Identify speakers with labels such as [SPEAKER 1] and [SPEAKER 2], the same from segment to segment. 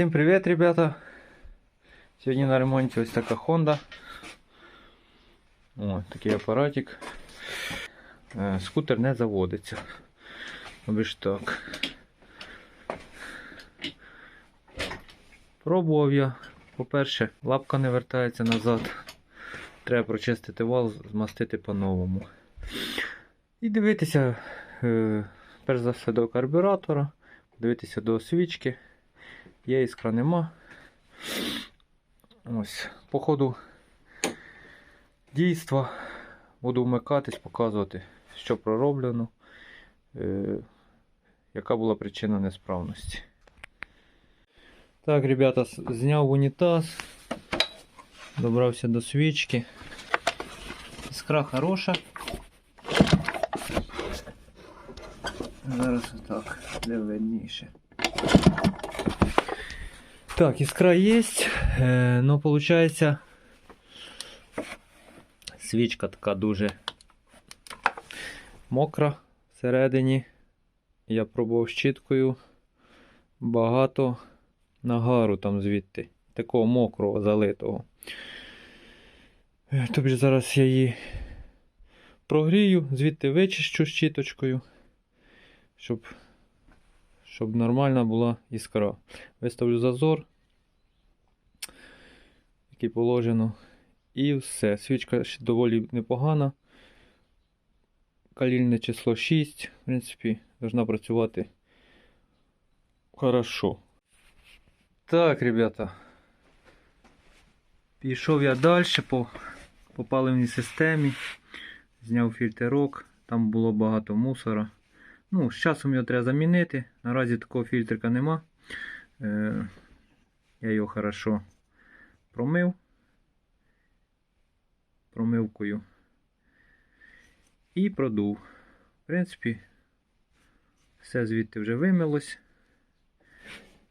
[SPEAKER 1] Всім привіт, ребята! Сьогодні на ремонті ось така Honda. О, такий апаратик. Е, Скутер не заводиться. Аби так. Пробував я. По-перше, лапка не вертається назад. Треба прочистити вал, змастити по-новому. І дивитися, е, перш за все, до карбюратора, дивитися до свічки. Є іскра нема. Ось, по ходу дійства буду вмикатись, показувати, що пророблено, е, яка була причина несправності. Так, ребята, зняв унітаз, добрався до свічки. Іскра хороша. Зараз отак, де видніше. Так, іскра є, е, ну виходить, свічка така дуже мокра всередині. Я пробував щіткою. Багато нагару там звідти. Такого мокрого залитого. Е, Тобі зараз я її прогрію, звідти вичищу щіточкою, щоб, щоб нормальна була іскра. Виставлю зазор, який положено. І все. Свічка ще доволі непогана. Калільне число 6, в принципі, должна працювати хорошо. Так, ребята. Пішов я далі по, по паливній системі. Зняв фільтрок, там було багато мусора. Ну, з часом його треба замінити. Наразі такого фільтрика нема. Е, я його хорошо промив промивкою і продув. В принципі, все звідти вже вимилось.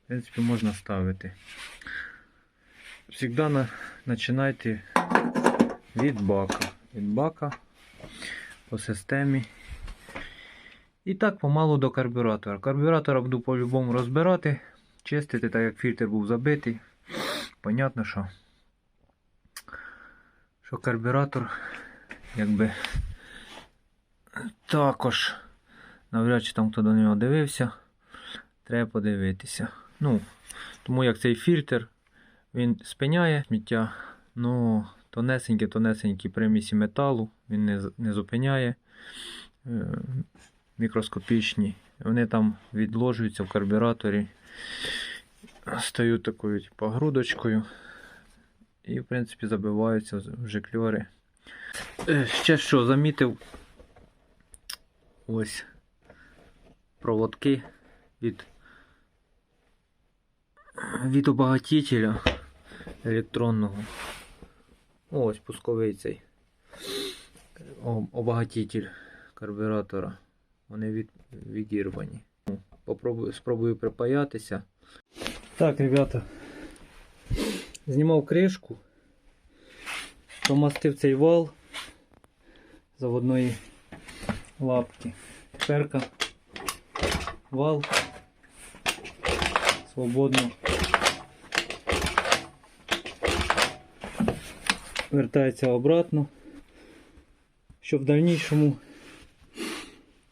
[SPEAKER 1] В принципі, можна ставити. На, починайте від бака. Від бака по системі. І так помалу до карбюратора. Карбюратора буду по-любому розбирати, чистити, так як фільтр був забитий. Понятно, що, що карбюратор якби також навряд чи там хто до нього дивився. Треба подивитися. Ну, тому як цей фільтр він спиняє сміття, ну тонесенькі, тонесенькі примісі металу, він не, не зупиняє. Е, мікроскопічні. Вони там відложуються в карбюраторі, стають такою типу, грудочкою. І, в принципі, забиваються в жикльори. Е, Ще що, замітив ось проводки від, від обагатителя електронного. Ось пусковий цей обагатитель карбюратора. Вони від, відірвані. Ну, Попробую, спробую припаятися. Так, ребята. Знімав кришку. Помастив цей вал заводної лапки. Теперка вал свободно вертається обратно, щоб в дальнішому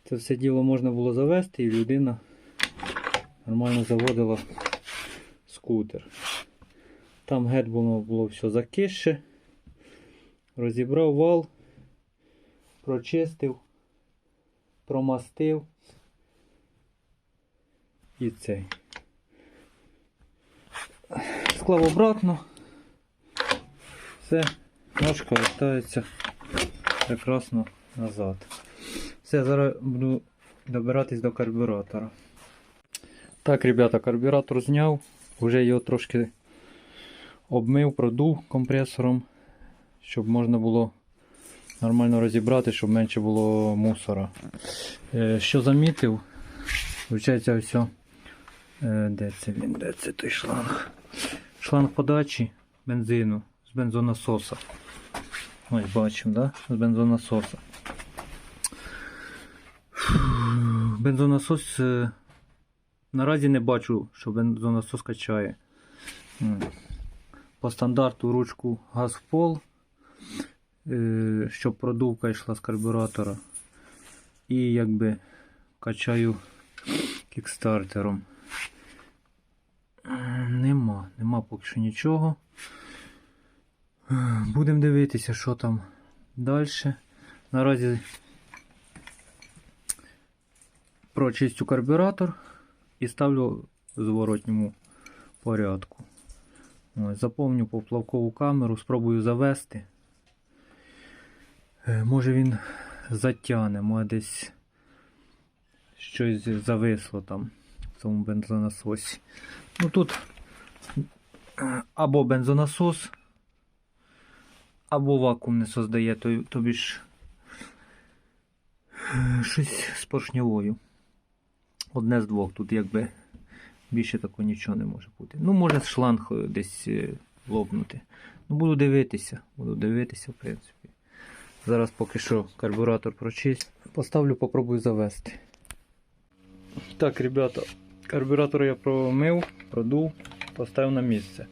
[SPEAKER 1] це все діло можна було завести і людина нормально заводила скутер. Там геть було, було все закише. Розібрав вал, прочистив, промастив і цей. Склав обратно. Все, ножка вертається прекрасно назад. Все, зараз буду добиратись до карбюратора. Так, ребята, карбюратор зняв, вже його трошки обмив, продув компресором, щоб можна було нормально розібрати, щоб менше було мусора. Е, що замітив, виходить, ось. Е, де це він? Де це той шланг? Шланг подачі бензину з бензонасоса. Ось бачимо, да? З бензонасоса. Бензонасос е, наразі не бачу, що бензонасос качає. По стандарту ручку газ в пол, е, щоб продувка йшла з карбюратора. І якби качаю кікстартером. Нема, нема поки що нічого. Будемо дивитися, що там далі. Наразі прочистю карбюратор і ставлю в зворотньому порядку. Ось, заповню поплавкову камеру, спробую завести. Е, Може він затягне, може десь щось зависло там в цьому бензонасосі. Ну тут е, або бензонасос, або вакуум не создає, то, тобі ж е, щось з поршньовою. Одне з двох, тут якби більше такого нічого не може бути. Ну, може шланг е, десь е, лопнути. Ну, буду дивитися, буду дивитися, в принципі. Зараз поки що карбюратор прочисть. Поставлю, попробую завести. Так, ребята, карбюратор я промив, продув, поставив на місце.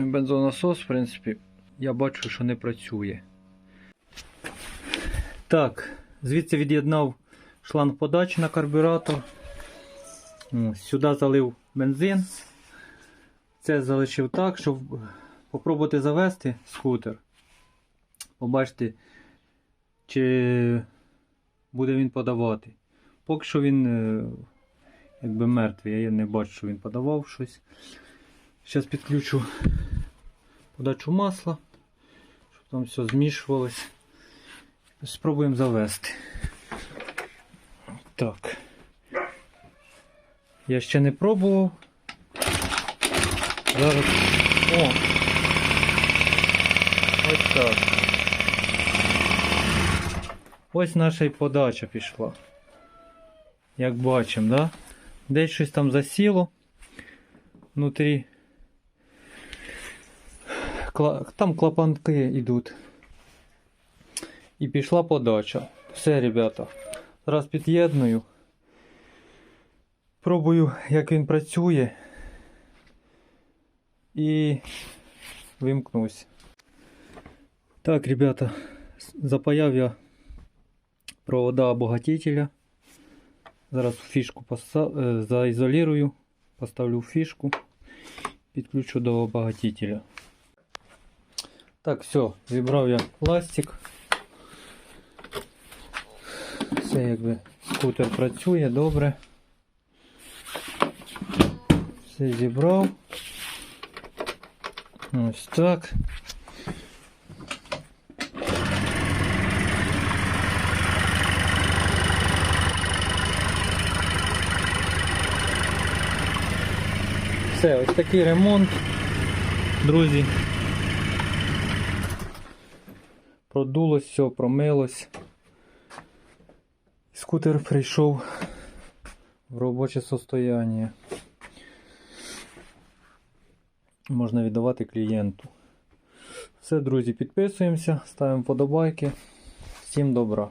[SPEAKER 1] Бензонасос, в принципі, я бачу, що не працює. Так, звідси від'єднав шланг подачі на карбюратор. Ось, Сюди залив бензин. Це залишив так, щоб попробувати завести скутер. Побачити, чи буде він подавати. Поки що він е, якби мертвий, я не бачу, що він подавав щось. Зараз підключу подачу масла, щоб там все змішувалось. Спробуємо завести. Так. Я ще не пробував. Зараз. О! Ось так. Ось наша й подача пішла. Як бачимо, да? Десь щось там засіло внутрі. Там клапанки йдуть. І пішла подача. Все, ребята. Зараз під'єдную. Пробую, як він працює. І вимкнусь. Так, ребята, запаяв я провода обогатителя. Зараз фішку е, заізолірую, поставлю фішку, підключу до обогатителя. Так, все, зібрав я пластик. Все якби скутер працює добре. Все зібрав. Ось так. Все, ось такий ремонт, друзі. Продулось все, промилось. Скутер прийшов в робоче состояние. Можна віддавати клієнту. Все, друзі, підписуємося, ставимо подобайки. Всім добра.